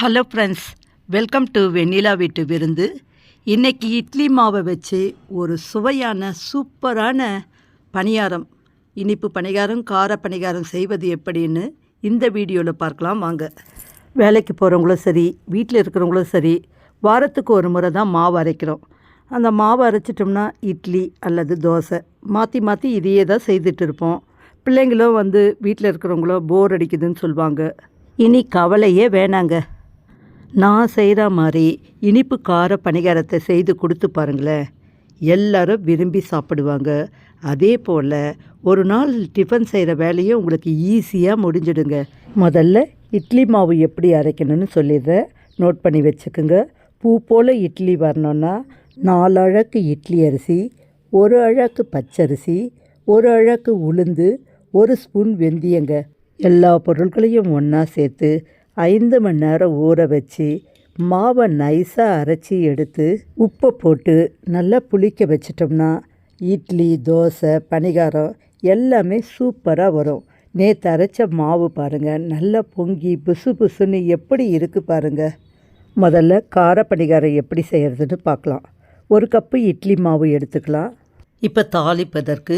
Hello friends welcome to Vennila வீட்டு விருந்து. இன்றைக்கி இட்லி மாவை வச்சு ஒரு சுவையான சூப்பரான பணியாரம் இனிப்பு பணிகாரம் கார பணிகாரம் செய்வது எப்படின்னு இந்த வீடியோவில் பார்க்கலாம் வாங்க. வேலைக்கு போகிறவங்களும் சரி வீட்டில் இருக்கிறவங்களும் சரி வாரத்துக்கு ஒரு முறை தான் மாவு அரைக்கிறோம். அந்த மாவு அரைச்சிட்டோம்னா இட்லி அல்லது தோசை. மாற்றி மாற்றி இதையே தான் செய்துட்டு இருப்போம். பிள்ளைங்களும் வந்து வீட்டில் இருக்கிறவங்களோ போர் அடிக்குதுன்னு சொல்லுவாங்க இனி கவலையே வேணாங்க. நான் செய்கிற மாதிரி இனிப்பு கார பணிகாரத்தை செய்து கொடுத்து பாருங்களேன். எல்லாரும் விரும்பி சாப்பிடுவாங்க. அதே போல் ஒரு நாள் டிஃபன் செய்கிற வேலையும் உங்களுக்கு ஈஸியாக முடிஞ்சிடுங்க. முதல்ல இட்லி மாவு எப்படி அரைக்கணும்னு சொல்லிடுறேன். நோட் பண்ணி வச்சுக்கோங்க. பூ போல் இட்லி வரணுன்னா நாலு இட்லி அரிசி ஒரு அழகு பச்சரிசி ஒரு அழகு உளுந்து ஒரு ஸ்பூன் வெந்தயங்க. எல்லா பொருட்களையும் ஒன்றா சேர்த்து ஐந்து மணி நேரம் ஊற வச்சு மாவை நைஸாக அரைச்சி எடுத்து உப்பை போட்டு நல்லா புளிக்க வச்சிட்டோம்னா இட்லி தோசை பணிகாரம் எல்லாமே சூப்பராக வரும். நேற்று அரைச்ச மாவு பாருங்கள் நல்லா பொங்கி புசு புசுன்னு எப்படி இருக்குது பாருங்கள் முதல்ல கார பணிகாரம் எப்படி செய்கிறதுன்னு பார்க்கலாம். ஒரு கப்பு இட்லி மாவு எடுத்துக்கலாம். இப்போ தாளிப்பதற்கு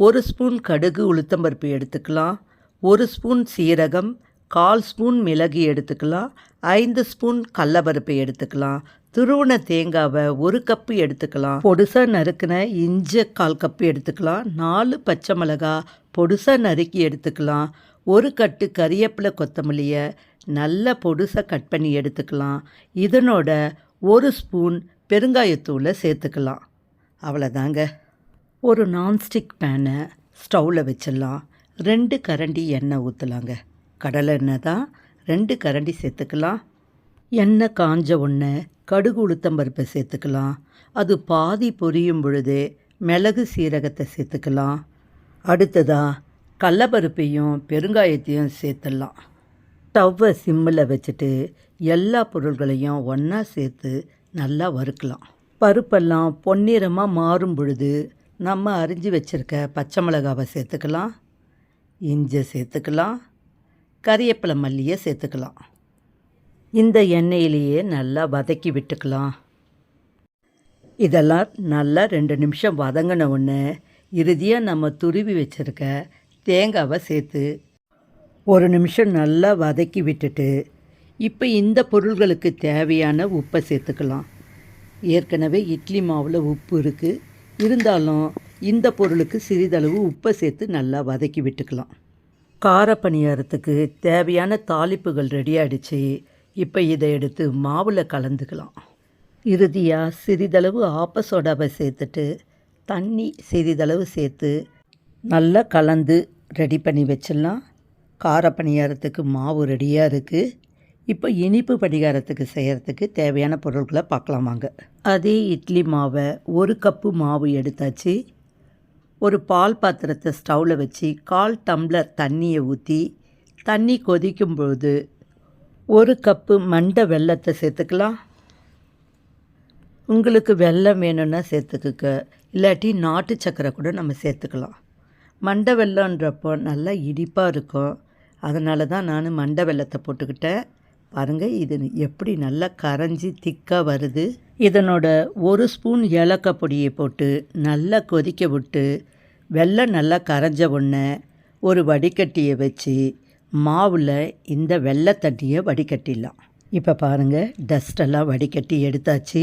ஒரு ஸ்பூன் கடுகு உளுத்தம்பருப்பு எடுத்துக்கலாம். ஒரு ஸ்பூன் சீரகம் கால் ஸ்பூன் மிளகு எடுத்துக்கலாம் ஐந்து ஸ்பூன் கடலப்பருப்பு எடுத்துக்கலாம் துருவன தேங்காவை ஒரு கப்பு எடுத்துக்கலாம் பொடுசாக நறுக்கின இஞ்சி கால் கப்பு எடுத்துக்கலாம் நாலு பச்சை மிளகா பொடுசாக நறுக்கி எடுத்துக்கலாம் ஒரு கட்டு கறியப்பிலை கொத்தமல்லியை நல்ல பொடுசாக கட் பண்ணி எடுத்துக்கலாம் இதனோட ஒரு ஸ்பூன் பெருங்காயத்தூளை சேர்த்துக்கலாம். அவ்வளோதாங்க. ஒரு நான்ஸ்டிக் பேனை ஸ்டவ்வில் வச்சிடலாம். ரெண்டு கரண்டி எண்ணெய் ஊற்றலாங்க கடலை எண்ணெய் தான் ரெண்டு கரண்டி சேர்த்துக்கலாம். எண்ணெய் காஞ்ச ஒன்று கடுகு உளுத்தம்பருப்பை சேர்த்துக்கலாம். அது பாதி பொரியும் பொழுது மிளகு சீரகத்தை சேர்த்துக்கலாம். அடுத்ததாக கடலப்பருப்பையும் பெருங்காயத்தையும் சேர்த்துடலாம். ஸ்டவ்வை சிம்மில் வச்சுட்டு எல்லா பொருள்களையும் ஒன்றா சேர்த்து நல்லா வறுக்கலாம். பருப்பெல்லாம் பொன்னிறமாக மாறும் பொழுது நம்ம அரிஞ்சு வச்சுருக்க பச்சை மிளகாவை சேர்த்துக்கலாம். இஞ்சை சேர்த்துக்கலாம். கறியப்பழம் மல்லியை சேர்த்துக்கலாம். இந்த எண்ணெயிலேயே நல்லா வதக்கி விட்டுக்கலாம். இதெல்லாம் நல்லா ரெண்டு நிமிஷம் வதங்கின உடனே இறுதியாக நம்ம துருவி வச்சுருக்க தேங்காவை சேர்த்து ஒரு நிமிஷம் நல்லா வதக்கி விட்டுட்டு இப்போ இந்த பொருள்களுக்கு தேவையான உப்பை சேர்த்துக்கலாம். ஏற்கனவே இட்லி மாவில் உப்பு இருக்குது இருந்தாலும் இந்த பொருளுக்கு சிறிதளவு உப்பை சேர்த்து நல்லா வதக்கி விட்டுக்கலாம். கார பணியாரத்துக்கு தேவையான தாளிப்புகள் ரெடி ஆகிடுச்சு இப்போ இதை எடுத்து மாவில் கலந்துக்கலாம். இறுதியாக சிறிதளவு ஆப்ப சோடாவை சேர்த்துட்டு தண்ணி சிறிதளவு சேர்த்து நல்லா கலந்து ரெடி பண்ணி வச்சிடலாம். கார பணியாரத்துக்கு மாவு ரெடியாக இருக்குது இப்போ இனிப்பு பணிகாரத்துக்கு செய்கிறதுக்கு தேவையான பொருட்களை பார்க்கலாம் வாங்க. அதே இட்லி மாவை ஒரு கப்பு மாவு எடுத்தாச்சு. ஒரு பால் பாத்திரத்தை ஸ்டவ்வில் வச்சு கால் டம்ளர் தண்ணியை ஊற்றி தண்ணி கொதிக்கும்போது ஒரு கப்பு மண்டை வெல்லத்தை சேர்த்துக்கலாம். உங்களுக்கு வெள்ளம் வேணும்னா சேர்த்துக்குக்க இல்லாட்டி நாட்டு சக்கரை கூட நம்ம சேர்த்துக்கலாம். மண்டை வெள்ளன்றப்போ நல்லா இடிப்பாக இருக்கும். அதனால தான் நான் மண்டை வெல்லத்தை போட்டுக்கிட்டேன். பாருங்கள் இது எப்படி நல்லா கரைஞ்சி திக்காக வருது. இதனோட ஒரு ஸ்பூன் ஏலக்காய் பொடியை போட்டு நல்லா கொதிக்க விட்டு வெள்ளம் நல்லா கரைஞ்ச உடனே ஒரு வடிகட்டியை வச்சு மாவில் இந்த வெள்ளத்தட்டியை வடிகட்டிடலாம். இப்போ பாருங்கள் டஸ்டெல்லாம் வடிகட்டி எடுத்தாச்சு.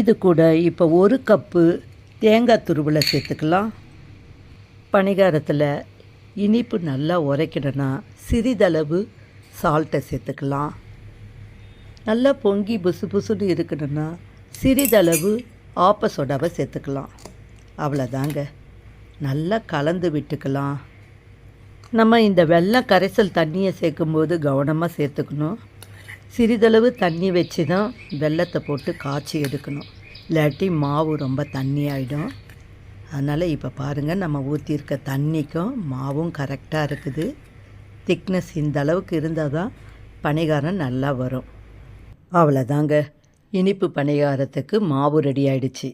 இது கூட இப்போ ஒரு கப்பு தேங்காய் துருவலை சேர்த்துக்கலாம். பணிகாரத்தில் இனிப்பு நல்லா உரைக்கணும்னா சிறிதளவு சால்ட்டை சேர்த்துக்கலாம். நல்லா பொங்கி புசு புசுன்னு இருக்கணும்னா சிறிதளவு ஆப்ப சோடாவை சேர்த்துக்கலாம். அவ்வளோதாங்க நல்லா கலந்து விட்டுக்கலாம். நம்ம இந்த வெள்ளம் கரைசல் தண்ணியை சேர்க்கும்போது கவனமாக சேர்த்துக்கணும். சிறிதளவு தண்ணி வச்சு தான் வெள்ளத்தை போட்டு காய்ச்சி எடுக்கணும். இல்லாட்டி மாவு ரொம்ப தண்ணி ஆகிடும் அதனால் இப்போ பாருங்கள் நம்ம ஊற்றிருக்க தண்ணிக்கும் மாவும் கரெக்டாக இருக்குது. திக்னஸ் இந்த அளவுக்கு இருந்தால் தான் பணிகாரம் நல்லா வரும். அவ்வளோதாங்க இனிப்பு பணிகாரத்துக்கு மாவு ரெடி ஆயிடுச்சு.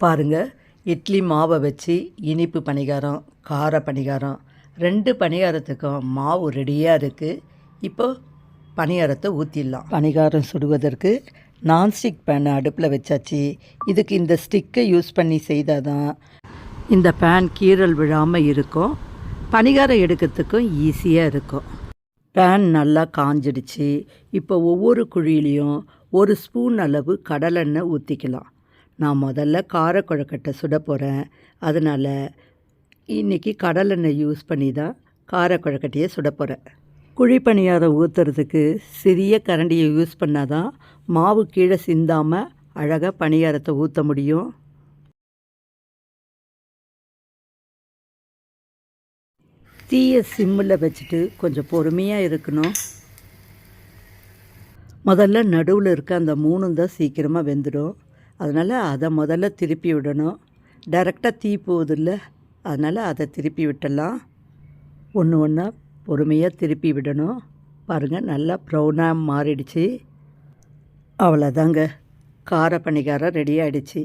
பாருங்கள் இட்லி மாவை வச்சு இனிப்பு பணிகாரம் கார பணிகாரம் ரெண்டு பணிகாரத்துக்கும் மாவு ரெடியாக இருக்குது இப்போ பணியாரத்தை ஊற்றிடலாம் பணிகாரம் சுடுவதற்கு நான்ஸ்டிக் பேனை அடுப்பில் வச்சாச்சு. இதுக்கு இந்த ஸ்டிக்கை யூஸ் பண்ணி செய்தால் தான் இந்த பேன் கீறல் விழாமல் இருக்கும். பணிகாரம் எடுக்கிறதுக்கும் ஈஸியாக இருக்கும். பேன் நல்லா காஞ்சிடுச்சு. இப்போ ஒவ்வொரு குழியிலையும் ஒரு ஸ்பூன் அளவு கடலெண்ணெய் ஊற்றிக்கலாம் நான் முதல்ல கார கொழக்கட்டை சுட போகிறேன் அதனால் இன்றைக்கி கடலெண்ணெய் யூஸ் பண்ணி தான் கார கொழக்கட்டையை சுட போகிறேன் குழி பணியாரம் ஊற்றுறதுக்கு சிறிய கரண்டியை யூஸ் பண்ணால் தான் மாவு கீழே சிந்தாமல் அழகாக பணியாரத்தை ஊற்ற முடியும். தீயை சிம்மில் வச்சுட்டு கொஞ்சம் பொறுமையாக இருக்கணும். முதல்ல நடுவில் இருக்க அந்த மூணும் தான் சீக்கிரமாக வெந்துடும். அதனால் அதை முதல்ல திருப்பி விடணும். டைரெக்டாக தீ போகுதில்ல அதனால் அதை திருப்பி விட்டலாம் ஒன்று ஒன்றா பொறுமையாக திருப்பி விடணும். பாருங்கள் நல்லா ப்ரௌனாக மாறிடுச்சு. அவ்வளோதாங்க கார பணிகாரம் ரெடி ஆகிடுச்சு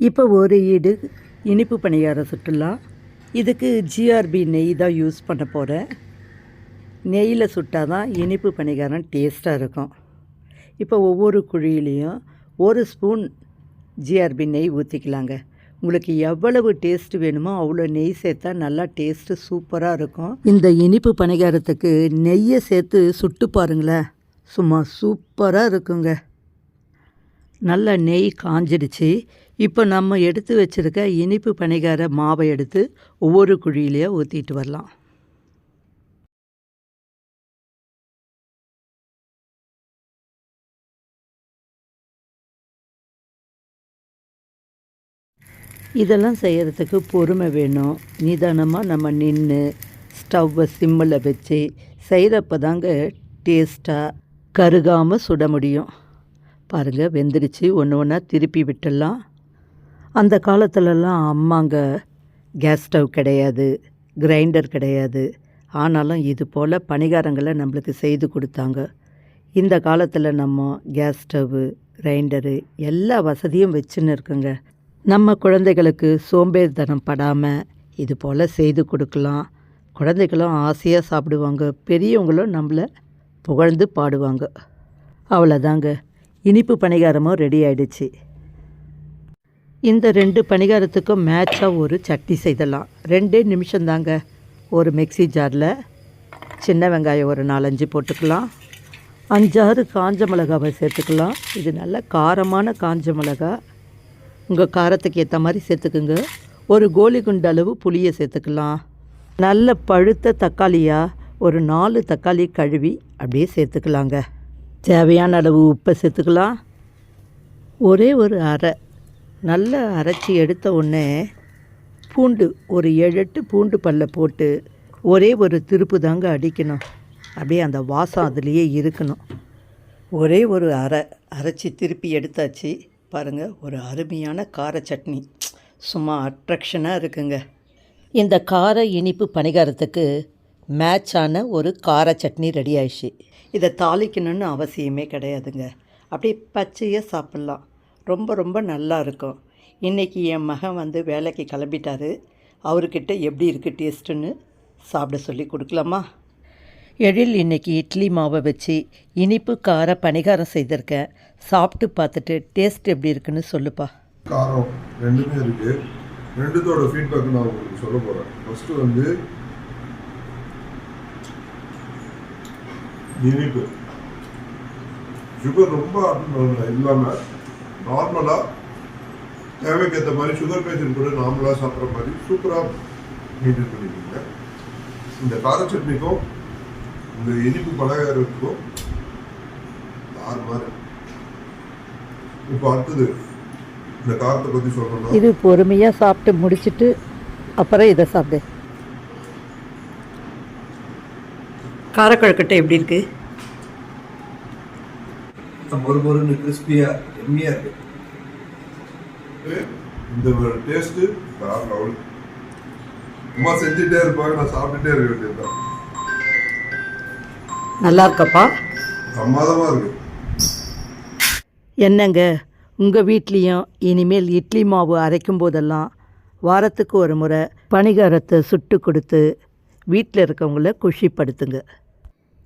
இப்போ ஒரு ஈடு இனிப்பு பணியார சுட்டுலாம் இதுக்கு ஜிஆர்பி நெய் தான் யூஸ் பண்ண போகிறேன் நெய்யில் சுட்டால் தான் இனிப்பு பணிகாரம் டேஸ்ட்டாக இருக்கும். இப்போ ஒவ்வொரு குழியிலையும் ஒரு ஸ்பூன் ஜிஆர்பி நெய் ஊற்றிக்கலாங்க உங்களுக்கு எவ்வளவு டேஸ்ட் வேணுமோ அவ்வளோ நெய் சேர்த்தா நல்லா டேஸ்ட்டு சூப்பராக இருக்கும். இந்த இனிப்பு பணிகாரத்துக்கு நெய்யை சேர்த்து சுட்டு பாருங்களேன். சும்மா சூப்பராக இருக்குங்க. நல்லா நெய் காஞ்சிடுச்சு. இப்போ நம்ம எடுத்து வச்சுருக்க இனிப்பு பணிகார மாவை எடுத்து ஒவ்வொரு குழியிலையே ஊற்றிட்டு வரலாம். இதெல்லாம் செய்கிறதுக்கு பொறுமை வேணும். நிதானமாக நம்ம நின்று ஸ்டவ்வை சிம்மில் வச்சு செய்கிறப்ப தாங்க டேஸ்ட்டாக கருகாமல் சுட முடியும். பாருங்கள் வெந்துடுச்சு ஒன்று ஒன்றா திருப்பி விட்டுடலாம். அந்த காலத்துலலாம் அம்மாங்க கேஸ் ஸ்டவ் கிடையாது கிரைண்டர் கிடையாது. ஆனாலும் இது போல் பணிகாரங்களை நம்மளுக்கு செய்து கொடுத்தாங்க. இந்த காலத்தில் நம்ம கேஸ் ஸ்டவ்வு கிரைண்டரு எல்லா வசதியும் வச்சுன்னு இருக்குங்க. நம்ம குழந்தைகளுக்கு சோம்பேறித்தனம் படாமல் இது போல் செய்து கொடுக்கலாம். குழந்தைகளும் ஆசையாக சாப்பிடுவாங்க பெரியவங்களும் நம்மளை புகழ்ந்து பாடுவாங்க. அவ்வளோதாங்க இனிப்பு பணிகாரமும் ரெடி ஆயிடுச்சு. இந்த ரெண்டு பணிகாரத்துக்கும் மேட்சாக ஒரு சட்னி செய்தலாம். ரெண்டே நிமிஷம்தாங்க. ஒரு மிக்ஸி ஜாரில் சின்ன வெங்காயம் ஒரு நாலஞ்சு போட்டுக்கலாம். அஞ்சாறு காஞ்ச மிளகாவை சேர்த்துக்கலாம். இது நல்ல காரமான காஞ்ச மிளகா. உங்கள் காரத்துக்கு ஏற்ற மாதிரி சேர்த்துக்குங்க. ஒரு கோலி குண்டு அளவு புளியை சேர்த்துக்கலாம். நல்ல பழுத்த தக்காளியாக ஒரு நாலு தக்காளி கழுவி அப்படியே சேர்த்துக்கலாங்க. தேவையான அளவு உப்பை சேர்த்துக்கலாம். ஒரே ஒரு அரை நல்ல அரைச்சி எடுத்த உடனே பூண்டு ஒரு ஏழு எட்டு பூண்டு பல்ல போட்டு ஒரே ஒரு திருப்பு தாங்க அடிக்கணும். அப்படியே அந்த வாசம் அதுலேயே இருக்கணும். ஒரே ஒரு அரை அரைச்சி திருப்பி எடுத்தாச்சு. பாருங்கள் ஒரு அருமையான கார சட்னி. சும்மா அட்ராக்ஷனாக இருக்குங்க. இந்த கார இனிப்பு பணிகாரத்துக்கு மேட்சான ஒரு கார சட்னி ரெடி ஆயிடுச்சு. இதை தாளிக்கணும்னு அவசியமே கிடையாதுங்க. அப்படியே பச்சையாக சாப்பிட்லாம். ரொம்ப ரொம்ப நல்லா இருக்கும். இன்றைக்கி என் மகன் வந்து வேலைக்கு கிளம்பிட்டாரு. அவர்கிட்ட எப்படி இருக்குது டேஸ்ட்டுன்னு சாப்பிட சொல்லி கொடுக்கலாமா? எழில் இன்னைக்கு இட்லி மாவை வச்சு இனிப்பு கார பணிகாரம் செய்திருக்கேன் சாப்பிட்டு பார்த்துட்டு டேஸ்ட் எப்படி இருக்குன்னு சொல்லுப்பா. காரம் ரெண்டுமே இருக்கு. ரெண்டுத்தோட ஃபீட்பேக் நான் உங்களுக்கு சொல்ல போறேன். ஃபர்ஸ்ட் வந்து இனிப்பு. சுகர் ரொம்ப அதிகம் இல்லாம நார்மலா தேவைக்கேற்ற மாதிரி சுகர் பேஷண்ட் கூட நார்மலா சாப்பிட்ற மாதிரி சூப்பரா மெயின்டைன் பண்ணிருக்கீங்க இந்த கார சட்னிக்கும் இந்த இனிப்பு பலகாரத்துக்கும் ஆறு மாதிரி இப்போ அடுத்தது இந்த காரத்தை பத்தி சொல்லணும்னா இது பொறுமையாக சாப்பிட்டு முடிச்சிட்டு அப்புறம் இதை சாப்பிடு. காரக்குழக்கட்டை எப்படி இருக்கு? மொறு மொறுன்னு கிறிஸ்பியா எம்மியா இருக்கு. இந்த ஒரு டேஸ்ட் வேற லெவல் அம்மா செஞ்சுட்டே இருப்பாங்க நான் சாப்பிட்டுட்டே இருக்க வேண்டியதுதான். நல்லா இருக்கப்பா. பிரமாதமா இருக்கு. என்னங்க உங்கள் வீட்லேயும் இனிமேல் இட்லி மாவு அரைக்கும் போதெல்லாம் வாரத்துக்கு ஒரு முறை பணிகாரத்தை சுட்டு கொடுத்து வீட்டில் இருக்கவங்கள குஷிப்படுத்துங்க.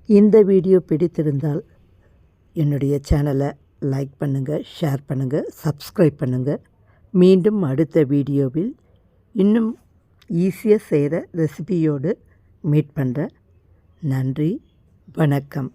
இந்த வீடியோ பிடித்திருந்தால் என்னுடைய சேனலை லைக் பண்ணுங்கள் ஷேர் பண்ணுங்கள் சப்ஸ்கிரைப் பண்ணுங்கள் மீண்டும் அடுத்த வீடியோவில் இன்னும் ஈஸியாக செய்கிற ரெசிபியோடு மீட் பண்ணுறேன் நன்றி வணக்கம்.